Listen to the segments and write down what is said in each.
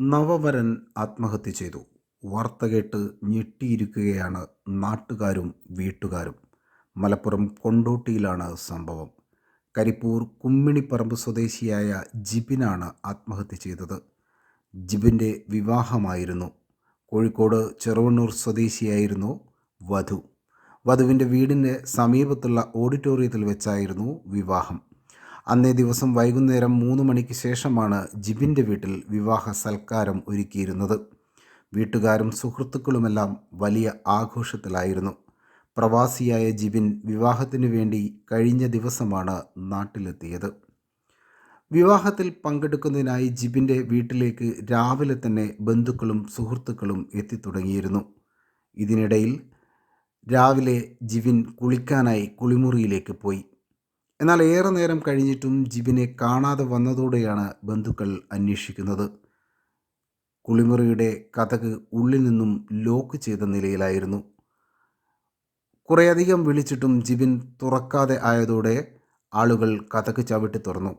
നവവരൻ ആത്മഹത്യ ചെയ്തു. വാർത്ത കേട്ട് ഞെട്ടിയിരിക്കുകയാണ് നാട്ടുകാരും വീട്ടുകാരും. മലപ്പുറം കൊണ്ടോട്ടിയിലാണ് സംഭവം. കരിപ്പൂർ കുമ്മിണിപ്പറമ്പ് സ്വദേശിയായ ജിബിനാണ് ആത്മഹത്യ ചെയ്തത്. ജിബിന്റെ വിവാഹമായിരുന്നു. കോഴിക്കോട് ചെറുവണ്ണൂർ സ്വദേശിയായിരുന്നു വധു. വധുവിന്റെ വീടിന്റെ സമീപത്തുള്ള ഓഡിറ്റോറിയത്തിൽ വെച്ചായിരുന്നു വിവാഹം. അന്നേ ദിവസം വൈകുന്നേരം മൂന്ന് മണിക്ക് ശേഷമാണ് ജിബിന്റെ വീട്ടിൽ വിവാഹ സൽക്കാരം ഒരുക്കിയിരുന്നത്. വീട്ടുകാരും സുഹൃത്തുക്കളുമെല്ലാം വലിയ ആഘോഷത്തിലായിരുന്നു. പ്രവാസിയായ ജിബിൻ വിവാഹത്തിനു വേണ്ടി കഴിഞ്ഞ ദിവസമാണ് നാട്ടിലെത്തിയത്. വിവാഹത്തിൽ പങ്കെടുക്കുന്നതിനായി ജിബിന്റെ വീട്ടിലേക്ക് രാവിലെ തന്നെ ബന്ധുക്കളും സുഹൃത്തുക്കളും എത്തിത്തുടങ്ങിയിരുന്നു. ഇതിനിടയിൽ രാവിലെ ജിബിൻ കുളിക്കാനായി കുളിമുറിയിലേക്ക് പോയി. എന്നാൽ ഏറെ നേരം കഴിഞ്ഞിട്ടും ജിബിനെ കാണാതെ വന്നതോടെയാണ് ബന്ധുക്കൾ അന്വേഷിക്കുന്നത്. കുളിമുറിയുടെ കഥക് ഉള്ളിൽ നിന്നും ലോക്ക് ചെയ്ത നിലയിലായിരുന്നു. കുറേയധികം വിളിച്ചിട്ടും ജിബിൻ തുറക്കാതെ ആയതോടെ ആളുകൾ കഥക് ചവിട്ടി തുറന്നു.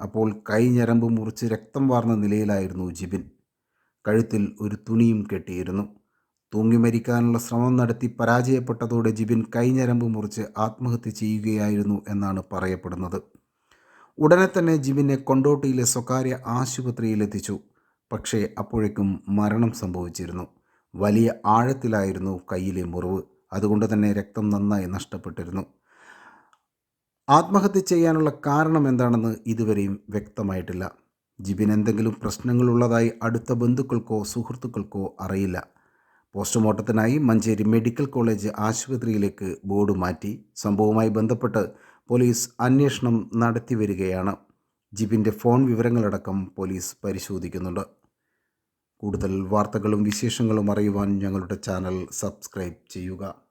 അപ്പോൾ കൈ ഞരമ്പ് മുറിച്ച് രക്തം വാർന്ന നിലയിലായിരുന്നു ജിബിൻ. കഴുത്തിൽ ഒരു തുണിയും കെട്ടിയിരുന്നു. തൂങ്ങി മരിക്കാനുള്ള ശ്രമം നടത്തി പരാജയപ്പെട്ടതോടെ ജിബിൻ കൈഞ്ഞരമ്പ് മുറിച്ച് ആത്മഹത്യ ചെയ്യുകയായിരുന്നു എന്നാണ് പറയപ്പെടുന്നത്. ഉടനെ തന്നെ ജിബിനെ കൊണ്ടോട്ടിയിലെ സ്വകാര്യ ആശുപത്രിയിലെത്തിച്ചു. പക്ഷേ അപ്പോഴേക്കും മരണം സംഭവിച്ചിരുന്നു. വലിയ ആഴത്തിലായിരുന്നു കയ്യിലെ മുറിവ്. അതുകൊണ്ട് തന്നെ രക്തം നന്നായി നഷ്ടപ്പെട്ടിരുന്നു. ആത്മഹത്യ ചെയ്യാനുള്ള കാരണം എന്താണെന്ന് ഇതുവരെയും വ്യക്തമായിട്ടില്ല. ജിബിൻ എന്തെങ്കിലും പ്രശ്നങ്ങളുള്ളതായി അടുത്ത ബന്ധുക്കൾക്കോ സുഹൃത്തുക്കൾക്കോ അറിയില്ല. പോസ്റ്റ്മോർട്ടത്തിനായി മഞ്ചേരി മെഡിക്കൽ കോളേജ് ആശുപത്രിയിലേക്ക് ബോർഡ് മാറ്റി. സംഭവവുമായി ബന്ധപ്പെട്ട് പോലീസ് അന്വേഷണം നടത്തിവരികയാണ് ജിബിന്റെ ഫോൺ വിവരങ്ങളടക്കം പോലീസ് പരിശോധിക്കുന്നുണ്ട്. കൂടുതൽ വാർത്തകളും വിശേഷങ്ങളും അറിയുവാൻ ഞങ്ങളുടെ ചാനൽ സബ്സ്ക്രൈബ് ചെയ്യുക.